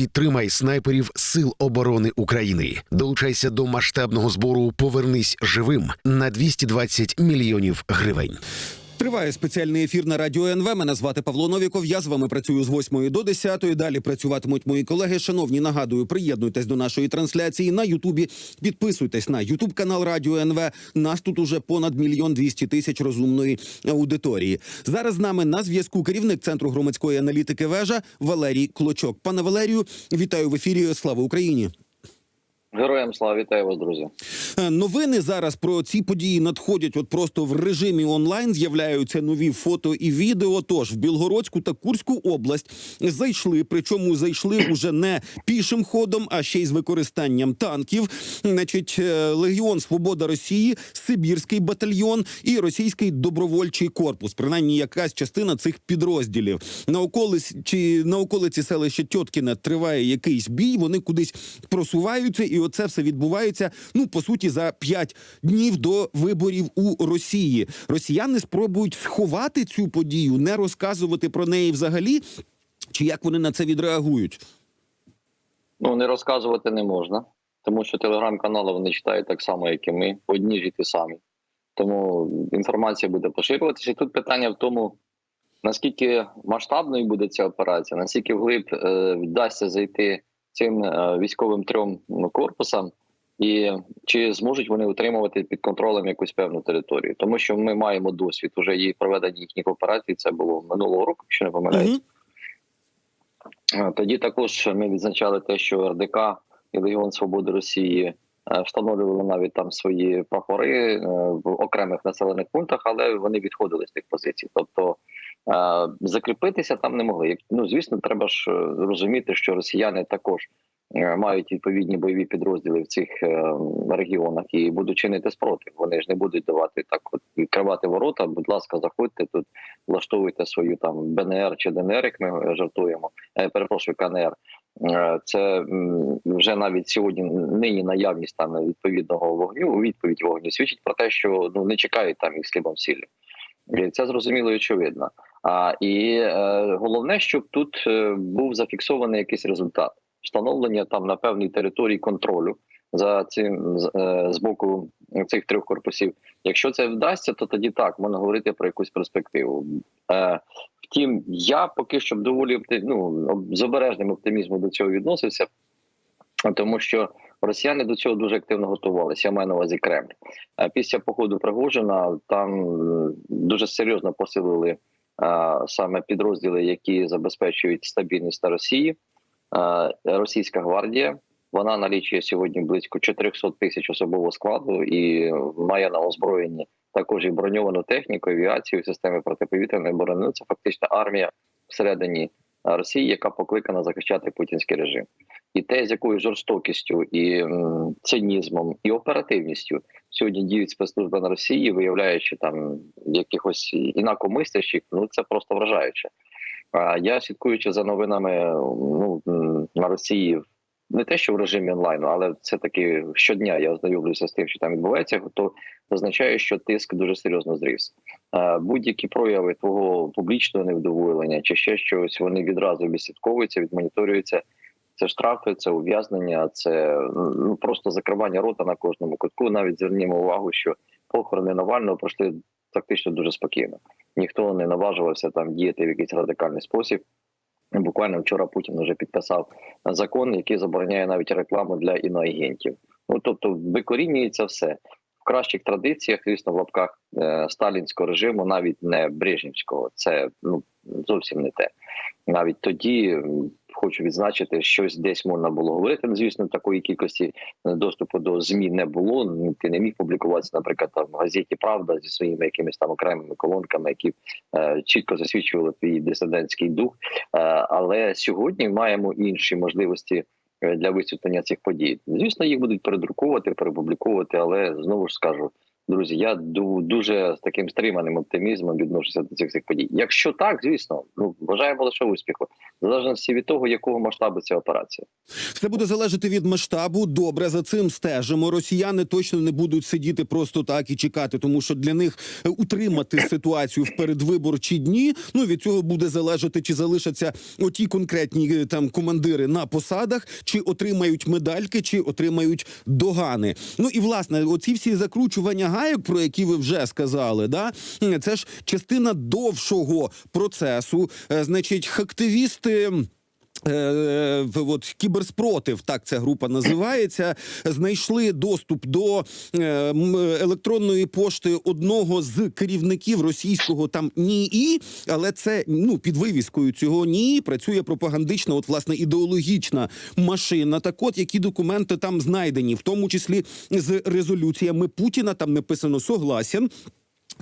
Підтримай снайперів Сил оборони України. Долучайся до масштабного збору Повернись живим на 220 мільйонів гривень. Триває спеціальний ефір на радіо НВ. Мене звати Павло Новіков. Я з вами працюю з 8 до 10. Далі працюватимуть мої колеги. Шановні, нагадую, приєднуйтесь до нашої трансляції на Ютубі. Підписуйтесь на Ютуб канал Радіо НВ. Нас тут уже понад мільйон двісті тисяч розумної аудиторії. Зараз з нами на зв'язку керівник центру громадської аналітики вежа Валерій Клочок. Пане Валерію, вітаю в ефірі. Слава Україні. Героям слава вітаю вас, друзі. Е, Новини зараз про ці події надходять. От просто в режимі онлайн з'являються нові фото і відео. Тож в Білгородську та Курську область зайшли. Причому зайшли уже не пішим ходом, а ще й з використанням танків. Значить, е, Легіон Свобода Росії, Сибірський батальйон і Російський добровольчий корпус. Принаймні, якась частина цих підрозділів на околиці чи на околиці селища Тьоткіне триває якийсь бій. Вони кудись просуваються, і оце все відбувається. Ну по суті, за п'ять днів до виборів у Росії. Росіяни спробують сховати цю подію, не розказувати про неї взагалі. Чи як вони на це відреагують? Ну не розказувати не можна, тому що телеграм-канали вони читають так само, як і ми, одні ж і ті самі. Тому інформація буде поширюватися. І тут питання в тому, наскільки масштабною буде ця операція, наскільки вглиб е, вдасться зайти цим е, військовим трьом ну, корпусам, і чи зможуть вони утримувати під контролем якусь певну територію, тому що ми маємо досвід уже її проведення їхніх операцій. Це було минулого року, якщо не помиляюсь. Мгм. Е, Тоді також ми відзначали те, що РДК і Легіон Свободи Росії е, встановлювали навіть там свої прапори в окремих населених пунктах, але вони відходили з тих позицій. Тобто закріпитися там не могли. Ну звісно, треба ж е, розуміти, що росіяни також е, мають відповідні бойові підрозділи в цих е, регіонах і будуть чинити спротив. Вони ж не будуть давати так, от відкривати ворота. Будь ласка, заходьте тут, влаштовуйте свою там БНР чи ДНР, як ми жартуємо. Перепрошую, КНР. Це вже навіть сьогодні нині наявність там відповідного вогню, відповідь вогню свідчить про те, що ну не чекають там їх слідом сіллю. І Це зрозуміло і очевидно. А і е, головне, щоб тут е, був зафіксований якийсь результат встановлення там на певній території контролю за цим е, з боку цих трьох корпусів. Якщо це вдасться, то тоді так можна говорити про якусь перспективу. Втім, я поки що доволі ну, з обережним оптимізмом до цього відносився, тому що росіяни до цього дуже активно готувалися. Я маю на увазі Кремль. Після походу Пригожина там дуже серйозно посилили саме підрозділи, які забезпечують стабільність на Росії. Російська гвардія. Вона налічує сьогодні близько 400 тисяч особового складу і має на озброєнні також і броньовану техніку, авіацію, системи протиповітряної оборони. Ну, Це фактично армія всередині Росії, яка покликана захищати путінський режим, і те, з якою жорстокістю і цинізмом і оперативністю сьогодні діють спецслужби на Росії, виявляючи там якихось інакомислящих, ну це просто вражаюче. А я слідкуючи за новинами ну на Росії. Не те, що в режимі онлайну, але все таки щодня я ознайомлюся з тим, що там відбувається, то означає, що тиск дуже серйозно зріс. Будь-які прояви твого публічного невдоволення чи ще щось, вони відразу відслідковуються, відмоніторюються. Це штрафи, це ув'язнення, це ну просто закривання рота на кожному кутку. Навіть звернімо увагу, що похорони Навального пройшли фактично дуже спокійно. Ніхто не наважувався там діяти в якийсь радикальний спосіб. Буквально вчора Путін вже підписав закон, який забороняє навіть рекламу для іноагентів. Ну тобто викорінюється все в кращих традиціях, звісно, в лапках е, сталінського режиму, навіть не брежнівського. Це ну зовсім не те. Навіть тоді хочу відзначити, щось десь можна було говорити. Ну, Звісно, такої кількості е, доступу до змі не було. Ти не міг публікуватися, наприклад, там в газеті Правда зі своїми якимись там окремими колонками, які е, чітко засвідчували твій дисидентський дух. Е, але сьогодні маємо інші можливості е, для висвітлення цих подій. Звісно, їх будуть передруковувати, перепубліковувати, але знову ж скажу. Друзі, я ду- дуже з таким стриманим оптимізмом відношуся до цих всіх подій. Якщо так, звісно, ну бажаємо лише успіху, в залежності від того, якого масштабу ця операція. Все буде залежати від масштабу. Добре, за цим стежимо. Росіяни точно не будуть сидіти просто так і чекати, тому що для них е, утримати ситуацію в передвиборчі дні. Ну від цього буде залежати, чи залишаться оті конкретні е, там командири на посадах, чи отримають медальки, чи отримають догани. Ну і власне, оці всі закручування гайок, про які ви вже сказали, да це ж частина довшого процесу. Е, Значить, активісти. Е, от кіберспротив, так ця група називається. Знайшли доступ до е, електронної пошти одного з керівників російського там НІІ, але це ну під вивіскою цього НІІ працює пропагандична, от власне ідеологічна машина. Так, от які документи там знайдені, в тому числі з резолюціями Путіна. Там написано согласен.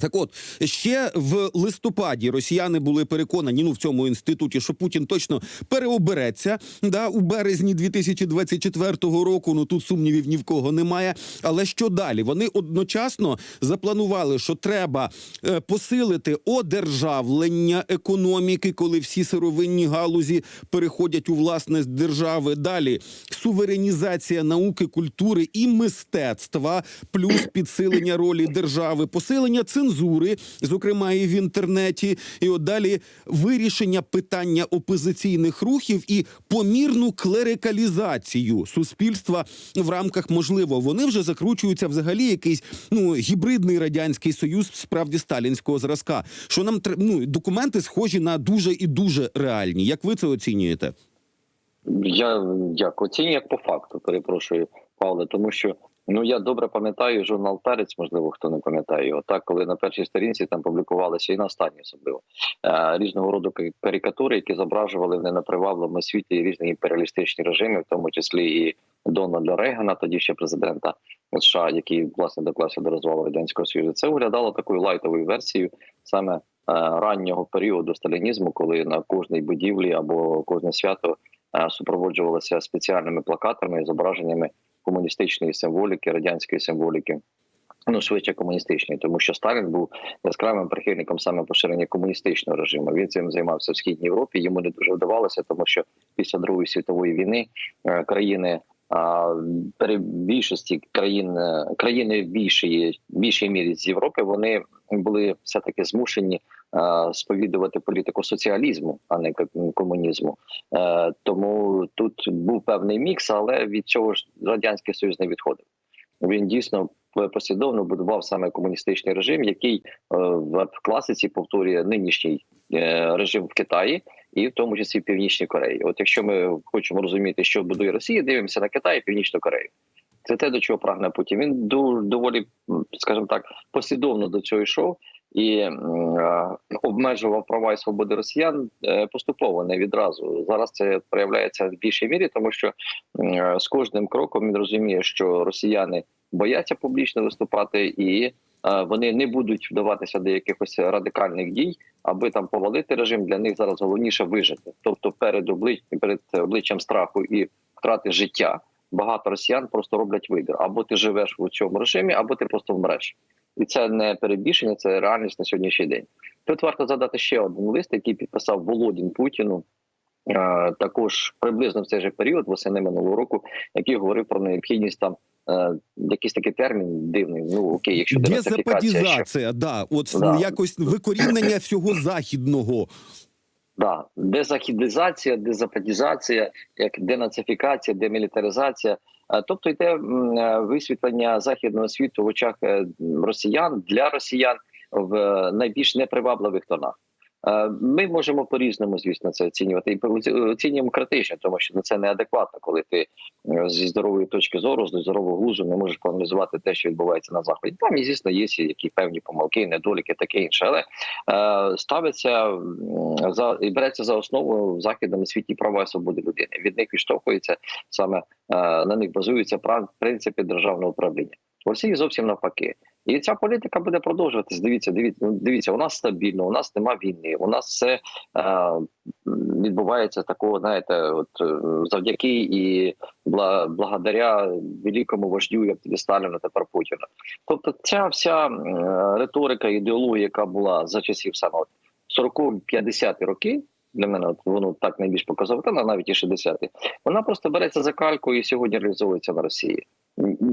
Так от ще в листопаді росіяни були переконані ну в цьому інституті, що Путін точно переобереться да у березні 2024 року. Ну тут сумнівів ні в кого немає. Але що далі? Вони одночасно запланували, що треба е, посилити одержавлення економіки, коли всі сировинні галузі переходять у власність держави. Далі суверенізація науки, культури і мистецтва, плюс підсилення ролі держави, посилення цензури, зокрема і в інтернеті, і от далі вирішення питання опозиційних рухів і помірну клерикалізацію суспільства в рамках можливо. Вони вже закручуються взагалі якийсь ну гібридний радянський союз, справді сталінського зразка. Що нам ну, документи схожі на дуже і дуже реальні. Як ви це оцінюєте? Я як оцінюю як по факту, перепрошую, Павле, тому що ну я добре пам'ятаю журнал Перець, можливо, хто не пам'ятає його. Так, коли на першій сторінці там публікувалися і на останній особливо е, різного роду ка- карикатури, які зображували в ненапривабливому світі різні імперіалістичні режими, в тому числі і Дональда Рейгана, тоді ще президента США, який власне доклався до розвалу радянського союзу. Це виглядало такою лайтовою версією саме е, раннього періоду сталінізму, коли на кожній будівлі або кожне свято е, супроводжувалося спеціальними плакатами, і зображеннями комуністичної символіки, радянської символіки. Ну, швидше комуністичної, тому що Сталін був яскравим прихильником саме поширення комуністичного режиму. Він цим займався в східній Європі. Йому не дуже вдавалося, тому що після Другої світової війни е, країни пере- більшості країн е, країни більшої більшій мірі з Європи вони були все таки змушені сповідувати політику соціалізму, а не комунізму. Е, тому тут був певний мікс, але від цього ж радянський союз не відходив. Він дійсно послідовно будував саме комуністичний режим, який е, в класиці повторює нинішній е, режим в Китаї, і в тому числі в Північній Кореї. От якщо ми хочемо розуміти, що будує Росія, дивимося на Китай і Північну Корею. Це те, до чого прагне Путін. Він доволі, скажімо так, послідовно до цього йшов і е, обмежував права і свободи росіян е, поступово, не відразу. Зараз це проявляється в більшій мірі, тому що е, з кожним кроком він розуміє, що росіяни бояться публічно виступати, і вони не будуть вдаватися до якихось радикальних дій, аби там повалити режим. Для них зараз головніше вижити. Тобто, перед облич... перед обличчям страху і втрати життя багато росіян просто роблять вибір: або ти живеш у цьому режимі, або ти просто вмреш. І це не перебільшення, це реальність на сьогоднішній день. Тут варто задати ще один лист, який підписав Володін Путіну. е, Також приблизно в цей же період, восени минулого року, який говорив про необхідність там е, якийсь такий термін дивний. Ну окей, якщо денацифікація, що Дезападізація, да, от Да. якось викорінення всього західного. Да, дезахідизація, дезападізація, як денацифікація, демілітаризація. Е, Тобто йде е, висвітлення західного світу в очах е, росіян для росіян в найбільш непривабливих тонах. Е, Ми можемо по-різному, звісно, це оцінювати і оці- оцінюємо критично, тому що ну, це неадекватно, коли ти е, зі здорової точки зору, з здорового глузу не можеш проаналізувати те, що відбувається на заході. Там, і, звісно, є які певні помилки, недоліки, таке інше, але е, ставиться за і береться за основу в західному світі права і свободи людини. Від них відштовхується саме на них базуються прав- принципи державного управління. В Росії зовсім навпаки. І ця політика буде продовжуватись. Дивіться, дивіться, ну, дивіться, у нас стабільно, у нас нема війни, у нас все е, відбувається такого, знаєте, от е, завдяки і бла, благодаря великому вождю, як тоді Сталіну, тепер Путіну. Тобто, ця вся риторика, ідеологія, яка була за часів саме от 40-50 роки. Для мене от воно так найбільш показово, та навіть і 60-ті, Вона просто береться за кальку і сьогодні реалізовується на Росії.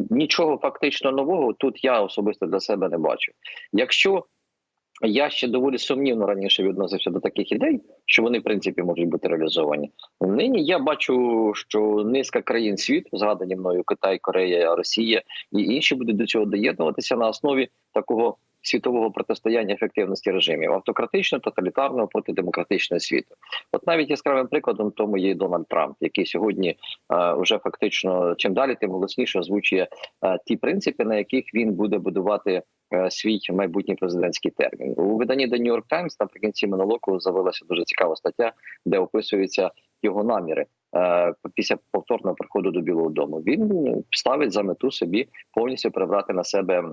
Нічого фактично нового тут я особисто для себе не бачу. Якщо я ще доволі сумнівно раніше відносився до таких ідей, що вони в принципі можуть бути реалізовані. Нині я бачу, що низка країн світу, згадані мною Китай, Корея, Росія і інші будуть до цього доєднуватися на основі такого світового протистояння ефективності режимів автократичного, тоталітарного проти демократичного світу. От навіть яскравим прикладом тому є Дональд Трамп, який сьогодні е, вже фактично чим далі, тим голосніше озвучує е, ті принципи, на яких він буде будувати е, свій майбутній президентський термін. У виданні The New York Times наприкінці минулого з'явилася дуже цікава стаття, де описуються його наміри. Після повторного приходу до Білого Дому він ставить за мету собі повністю прибрати на себе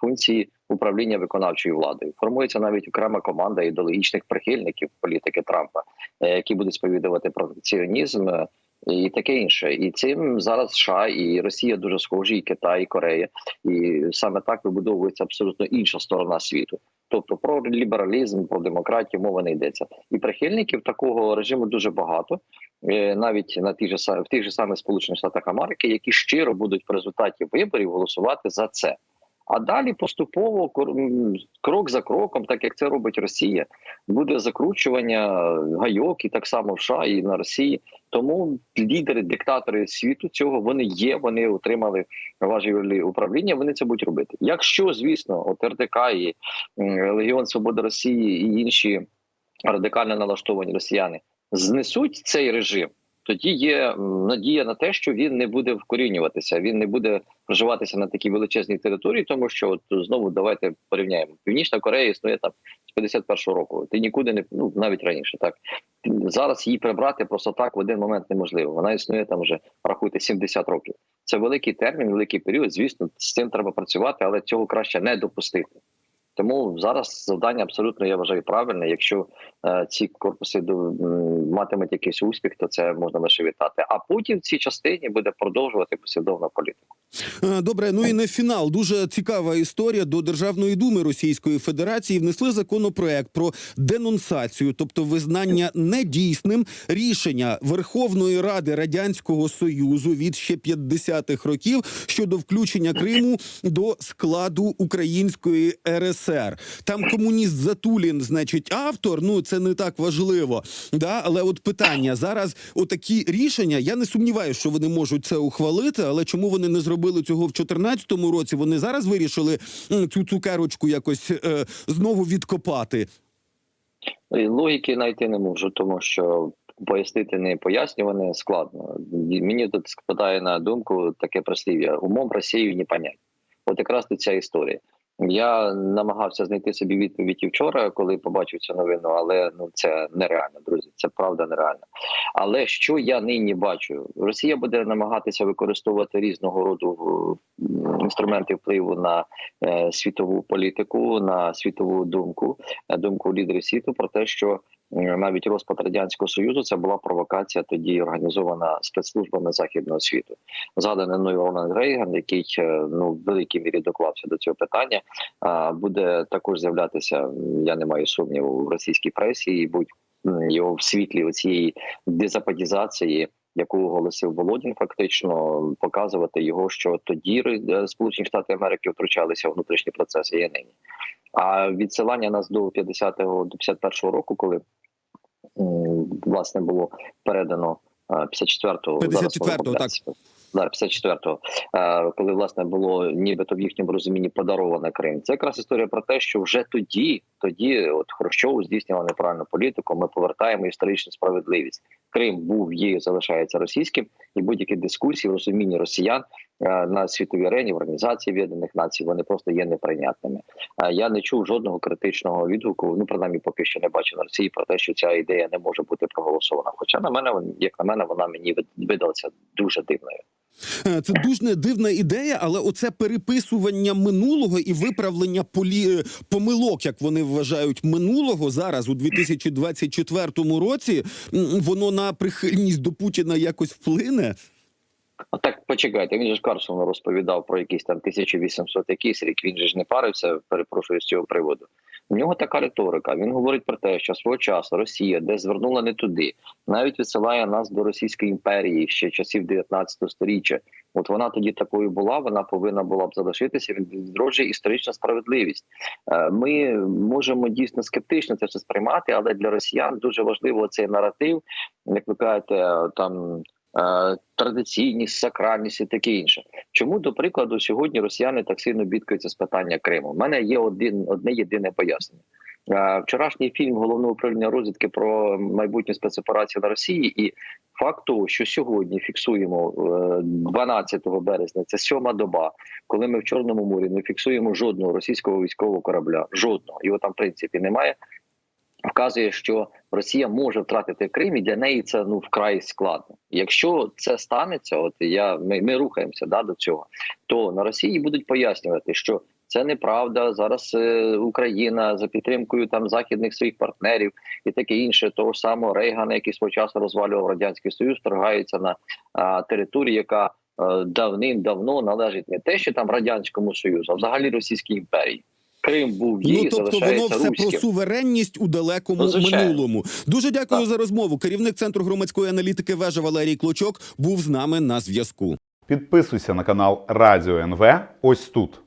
функції управління виконавчою владою. Формується навіть окрема команда ідеологічних прихильників політики Трампа, е, які будуть сповідувати протекціонізм е, і таке інше. І цим зараз США і Росія дуже схожі, і Китай, і Корея, і саме так вибудовується абсолютно інша сторона світу. Тобто про лібералізм, про демократію мова не йдеться. І прихильників такого режиму дуже багато, е, навіть на же са- в тих же самих Сполучених Штатах Америки, які щиро будуть в результаті виборів голосувати за це. А далі поступово крок за кроком, так як це робить Росія, буде закручування гайок і так само в США і на Росії. Тому лідери, диктатори світу цього вони є. Вони отримали важливі управління. Вони це будуть робити. Якщо звісно, от РДК і Легіон Свободи Росії і інші радикально налаштовані росіяни знесуть цей режим. Тоді є надія на те, що він не буде вкорінюватися, він не буде проживатися на такій величезній території, тому що от знову давайте порівняємо. Північна Корея існує там з 51-го року. Ти нікуди не ну навіть раніше. Так зараз її прибрати просто так в один момент неможливо. Вона існує там вже рахуйте 70 років. Це великий термін, великий період. Звісно, з цим треба працювати, але цього краще не допустити. Тому зараз завдання абсолютно я вважаю правильне. Якщо е, ці корпуси до, матимуть якийсь успіх, то це можна лише вітати. А Путін в цій частині буде продовжувати послідовну політику. Е, Добре, ну і на фінал дуже цікава історія. До Державної думи Російської Федерації внесли законопроект про денонсацію, тобто визнання недійсним рішення Верховної Ради Радянського Союзу від ще 50-х років щодо включення Криму до складу Української РСР. Там комуніст Затулін, значить, автор. Ну це не так важливо. Да, але от питання зараз, отакі рішення. Я не сумніваюся, що вони можуть це ухвалити, але чому вони не зробили цього в 2014 році? Вони зараз вирішили цю цукерочку якось е, знову відкопати. Логіки знайти не можу, тому що пояснити не пояснюване складно. Мені тут спадає на думку таке прислів'я: умом Росію не понять. От якраз тут ця історія. Я намагався знайти собі відповідь і вчора, коли побачив цю новину, але ну це нереально, друзі. Це правда нереально. Але що я нині бачу, Росія буде намагатися використовувати різного роду інструменти впливу на е, світову політику, на світову думку, е, думку лідерів світу про те, що навіть розпад радянського союзу це була провокація, тоді організована спецслужбами західного світу. Згаданий ну, Рональд Рейган, який е, ну в великій мірі доклався до цього питання, буде також з'являтися. Я не маю сумніву в російській пресі і будь його в світлі оцієї дезападізації. Яку оголосив Володін, фактично показувати його, що тоді е, Сполучені Штати Америки втручалися в внутрішні процеси і нині. А відсилання нас до 50-го до 51-го року, коли власне було передано е, 54-го 54-го, так. Да, 54-го, е, коли власне було нібито в їхньому розумінні подаровано Крим. Це якраз історія про те, що вже тоді, тоді, от Хрущов здійснював неправильну політику. Ми повертаємо історичну справедливість. Крим був є залишається російським, і будь-які дискусії в розумінні росіян на світовій арені в організації Об'єднаних Націй вони просто є неприйнятними. Е, Я не чув жодного критичного відгуку. Ну принаймні поки що не бачу на Росії про те, що ця ідея не може бути проголосована. Хоча на мене, як на мене, вона мені видалася дуже дивною. Е, Це дуже дивна ідея, але оце переписування минулого і виправлення полі... е, помилок, як вони вважають, минулого зараз у 2024 році, воно на прихильність до Путіна якось вплине. Так почекайте, він же ж Карсону розповідав про якийсь там 1800 якийсь рік. Він же ж не парився, перепрошую з цього приводу. У нього така риторика. Він говорить про те, що свого часу Росія десь звернула не туди, навіть відсилає нас до Російської імперії ще часів 19 століття. От вона тоді такою була, вона повинна була б залишитися. Він відроджує історична справедливість. Е, Ми можемо дійсно скептично це все сприймати, але для росіян дуже важливо цей наратив, як ви кажете, там. Е, Традиційність, сакральність і таке інше. Чому, до прикладу, сьогодні росіяни так сильно бідкаються з питання Криму? У мене є один одне єдине пояснення. Е, Вчорашній фільм головного управління розвідки про майбутню спецоперацію на Росії, і факт того, що сьогодні фіксуємо е, 12 березня, це сьома доба, коли ми в Чорному морі не фіксуємо жодного російського військового корабля, жодного його там в принципі немає. Вказує, що Росія може втратити Крим, і для неї це ну вкрай складно. Якщо це станеться, от я ми, ми рухаємося да до цього, то на Росії будуть пояснювати, що це неправда. Зараз е, Україна за підтримкою там західних своїх партнерів і таке інше, того самого Рейгана, який свого часу розвалював радянський союз, торгається на а, території, яка е, давним-давно належить не те, що там радянському союзу, а взагалі Російській імперії. Крим був її, Ну тобто воно все руським. про суверенність у далекому Ну, минулому. Дуже дякую Так. за розмову. Керівник центру громадської аналітики вежа Валерій Клочок був з нами на зв'язку. Підписуйся на канал Радіо НВ ось тут.